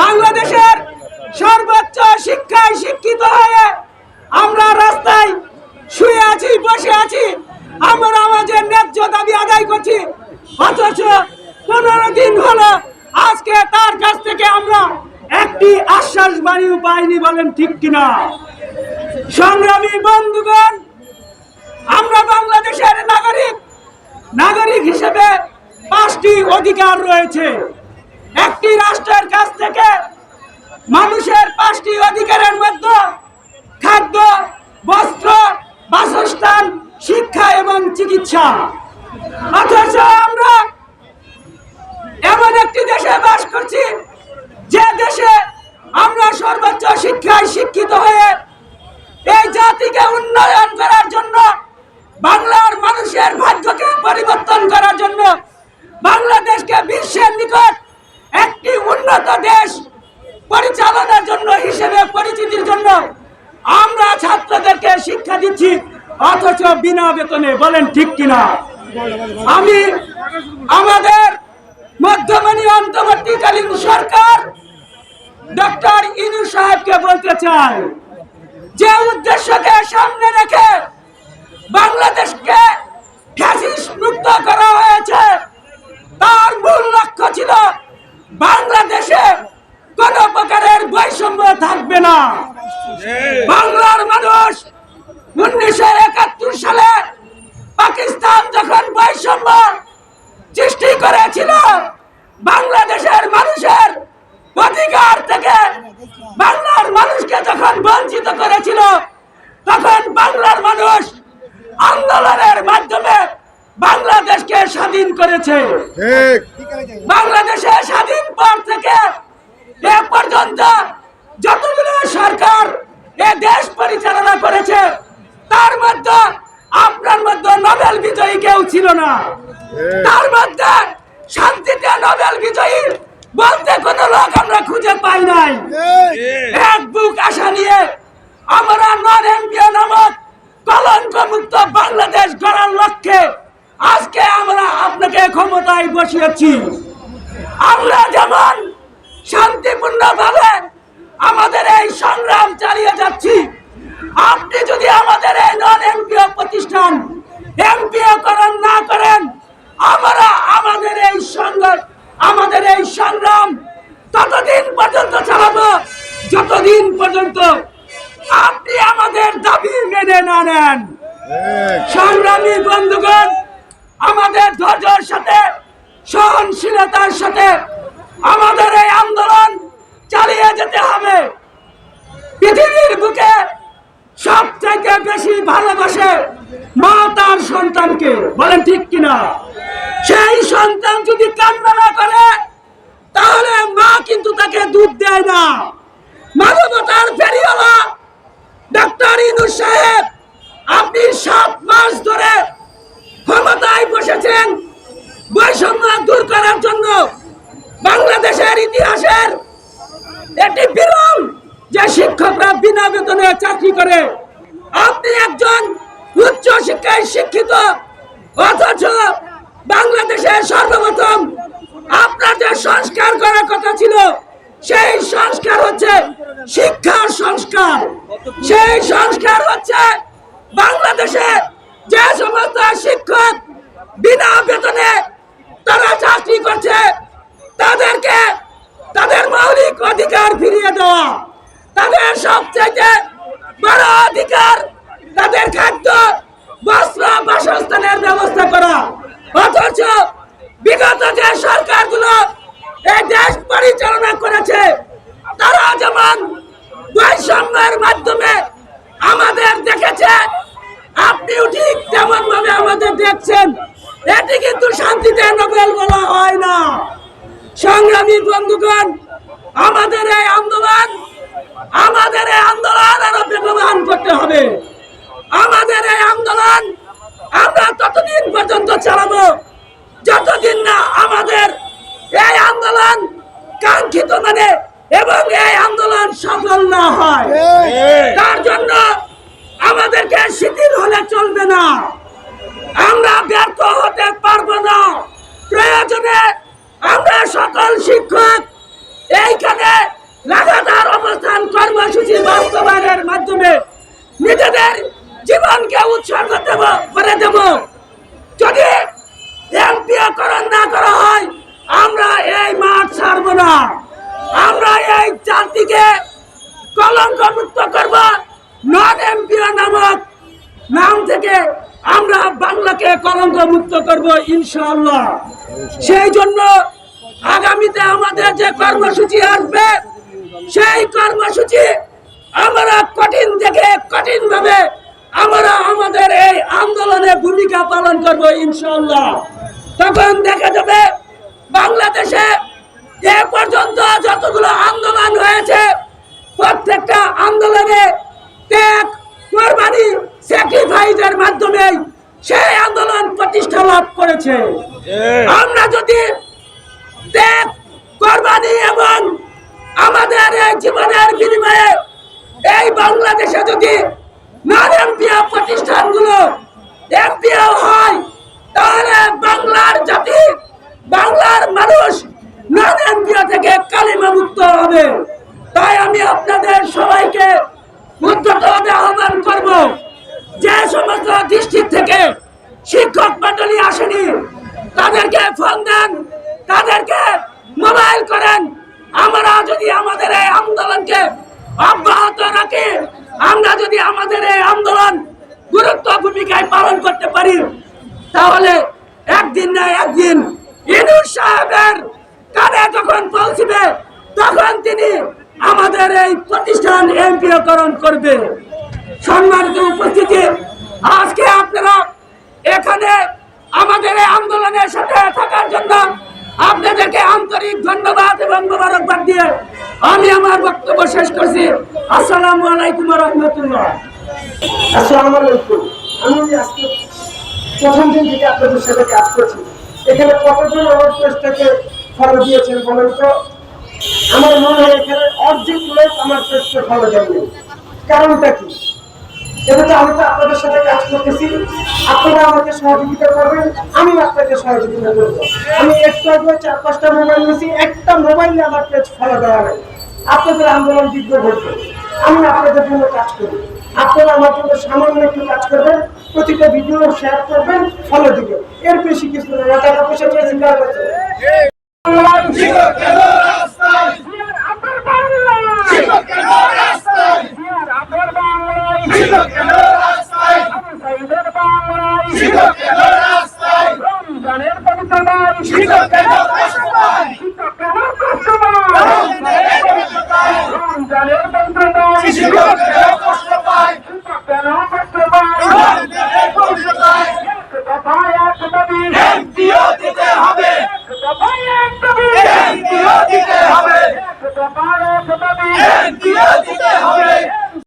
বাংলাদেশের সর্বোচ্চ শিক্ষায় শিক্ষিত হয়ে আমরা রাস্তায় শুয়ে আছি, বসে আছি, আমরা আমাদের ন্যায্য দাবি আদায় করছি। অথচ পনেরো দিন হলো, আজকে তার কাছ থেকে আমরা একটি আশ্বাস বাণীও পাইনি বলেন ঠিক কিনা। সংগ্রামী বন্ধুগণ, আমরা বাংলাদেশের নাগরিক নাগরিক হিসেবে পাঁচটি অধিকার রয়েছে। একটি রাষ্ট্রের কাছ থেকে মানুষের পাঁচটি অধিকারের মধ্যে খাদ্য, বস্ত্র, বাসস্থান, শিক্ষা এবং চিকিৎসা। অথচ আমরা এমন একটি দেশে বাস করছি, যে দেশে আমরা সর্বোচ্চ শিক্ষায় শিক্ষিত হয়ে এই জাতিকে উন্নয়ন করার জন্য, বাংলার মানুষের ভাগ্যকে পরিবর্তন করার জন্য বাংলাদেশকে বিশ্বের নিকট একটি উন্নত দেশ পরিচালনার জন্য, হিসেবে পরিচিতির জন্য আমরা ছাত্রদেরকে শিক্ষা দিচ্ছি, অথচ বিনা বেতনে, বলেন ঠিক কিনা? আমি আমাদের মধ্যমণি অন্তর্বর্তীকালীন সরকার ডক্টর ইনু সাহেবকে বলতে চাই, যে উদ্দেশ্যকে সামনে রেখে বাংলাদেশকে ফ্যাসিস্ট মুক্ত করা হয়েছে, তার মূল লক্ষ্য ছিল বাংলাদেশে কোন প্রকারের বৈষম্য থাকবে না। বাংলার মানুষ উনিশশো একাত্তর সালে পাকিস্তান যখন বৈষম্য সৃষ্টি করেছিল, বাংলাদেশের মানুষের অধিকার থেকে বাংলার মানুষকে যখন বঞ্চিত করেছিল তখন বাংলার মানুষ আন্দোলনের মাধ্যমে বাংলাদেশকে স্বাধীন করেছে। বাংলাদেশে স্বাধীন পর থেকে এ পর্যন্ত যতগুলো সরকার এ দেশ পরিচালনা করেছে তার মধ্যে আপনার মধ্যে নোবেল বিজয়ী কেউ ছিল না। তার মধ্যে শান্তিতে নোবেল বিজয়ী বলতে কোনো লোক আমরা খুঁজে পাই নাই। এক বুক আশা নিয়ে আমরা এমপিও নামক কলঙ্ক মুক্ত বাংলাদেশ গড়ার লক্ষ্যে আজকে আমরা আপনাকে ক্ষমতায় বসিয়েছি আমরা যেমন শান্তিপূর্ণ ভাবে আমাদের এই সংগ্রাম চালিয়ে যাচ্ছি আপনি যদি আমাদের এই নন এমপিও প্রতিষ্ঠান এমপিও করেন না করেন আমরা আমাদের এই সংগ্রাম আমাদের এই সংগ্রাম ততদিন পর্যন্ত চালাবো যতদিন পর্যন্ত আপনি আমাদের দাবি মেনে না নেন। সংগ্রামী বন্ধুগণ আমাদের ধৈর্যের সাথে সহনশীলতার সাথে আমাদের এই আন্দোলন চালিয়ে যেতে হবে। পৃথিবীর বুকে সবচাইতে বেশি ভালোবাসে মা তার সন্তানকে। বলেন ঠিক কিনা? সেই সন্তান যদি কান্না করে, তাহলে মা কিন্তু তাকে দুধ দেয় না। মানবতার ফেরিওয়ালা ডক্টর ইনুস সাহেব, আপনি সাত মাস ধরে ক্ষমতায় বসেছেন। বৈষম্য দূর করার জন্য বাংলাদেশের ইতিহাসের এটি বিরল যে শিক্ষকরা বিনা বেতনে চাকরি করে, আপনি একজন উচ্চ শিক্ষায় শিক্ষিত, অথচ বাংলাদেশের সর্বপ্রথম আপনার যে সংস্কার করার কথা ছিল, সেই সংস্কার হচ্ছে শিক্ষার সংস্কার। সেই সংস্কার হচ্ছে বাংলাদেশে যে সমস্ত শিক্ষক বিনা বেতনে তারা চাকরি করছে তাদেরকে তাদের মৌলিক অধিকার ফিরিয়ে দেওয়া তাদের সবচেয়ে বড় অধিকার তাদের খাদ্য, বস্ত্র, বাসস্থানের ব্যবস্থা করা। অথচ বিগত যে সরকারগুলো এই দেশ পরিচালনা করেছে, তারা যেমন বৈষম্যের মাধ্যমে আমাদের দেখেছে, আপনিও ঠিক তেমন ভাবে আমাদের দেখছেন। এটি কিন্তু শান্তিতে নোবেল বলা হয় না। সংগ্রামী বন্ধুগণ আমাদের এই আন্দোলন আমাদের এই আন্দোলন আরও বেগবান করতে হবে। আমাদের এই আন্দোলন আমরা ততদিন পর্যন্ত চালাবো যতদিন না আমাদের এই আন্দোলন কাঙ্ক্ষিত মানে এবং এই আন্দোলন সফল না হয়। তার জন্য আমাদেরকে শিথিল হলে চলবে না। আমরা ব্যর্থ হতে পারব না। প্রয়োজনে আমরা সকল শিক্ষক এইখানে লাগাতার অবস্থান কর্মসূচি বাস্তবায়নের মাধ্যমে নিজেদের জীবনকে উৎসর্গ দেব, করে দেব। যদি এমপিওকরণ না করা হয়, আমরা এই মাঠ ছাড়বো না। আমরা এই জাতিকে কলঙ্ক মুক্ত করব। নন এমপিও নামক নাম থেকে আমরা বাংলাকে কলঙ্ক মুক্ত করব, ইনশাআল্লাহ। সেই জন্য যে কর্মসূচি আসবে সেই কর্মসূচি আমরা কঠিন থেকে কঠিন ভাবে আমরা আমাদের এই আন্দোলনে ভূমিকা পালন করব ইনশাআল্লাহ। তখন দেখা যাবে বাংলাদেশে এ পর্যন্ত যতগুলো আন্দোলন হয়েছে প্রত্যেকটা আন্দোলনে ত্যাগ কোরবানি স্যাক্রিফাইসের মাধ্যমে সেই আন্দোলন প্রতিষ্ঠা লাভ করেছে। আমরা যদি ত্যাগ কোরবানি এবং আমাদের এই জীবনের বিনিময়ে এই বাংলাদেশে যদি নন এমপিও প্রতিষ্ঠানগুলো এমপিও হয়, তাহলে বাংলার জাতি, বাংলার মানুষ নন এমপিও থেকে কালিমা মুক্ত হবে। তাই আমি আপনাদের সবাইকে উদ্যতভাবে আহ্বান করব যে সমস্ত ডিস্ট্রিক্ট থেকে শিক্ষক মন্ডলী আসেনি, তাদেরকে ফোন দেন, তাদেরকে মোবাইল করেন। আমরা যদি আমাদের এই আন্দোলনকে অব্যাহত রাখি, আমরা যদি আমাদের এই আন্দোলন গুরুত্ব ভূমিকায় পালন করতে পারি, তাহলে একদিন না একদিন ইনুস সাহেবের কানে যখন পৌঁছবে, তখন তিনি আমাদের এই প্রতিষ্ঠান এমপিওকরণ করবে। সম্মানিত উপস্থিতি, আজকে আপনারা এখানে আমাদের এই আন্দোলনের সাথে থাকার জন্য আপনাদেরকে আন্তরিক ধন্যবাদ এবং মোবারকবাদ দিয়ে আমি আমার বক্তব্য শেষ করছি। আসসালামু আলাইকুম রহমতুল্লাহ। আমি প্রথম দিন আপনাদের এখানে আমার দিয়েছেন আমার মনে হয় এখানে আমার কারণটা কি? এবারে আমি তো আপনাদের সাথে কাজ করতেছি, আপনারা আমাকে সহযোগিতা করবেন, আমি আপনাকে সহযোগিতা করব। আমি একটু চার পাঁচটা মোবাইল নিয়েছি, একটা মোবাইলে আমার পেজ ফলো দেওয়া আপনাদের আন্দোলন বিঘ্ন ঘটবে আমি আপনাদের জন্য কাজ করি। আপনারা আমার জন্য সামান্য একটু কাজ করবেন, প্রতিটা ভিডিও শেয়ার করবেন ফলো দিবেন। এর বেশি কিছু না, টাকা পয়সা চেয়ে চিন্তা করতে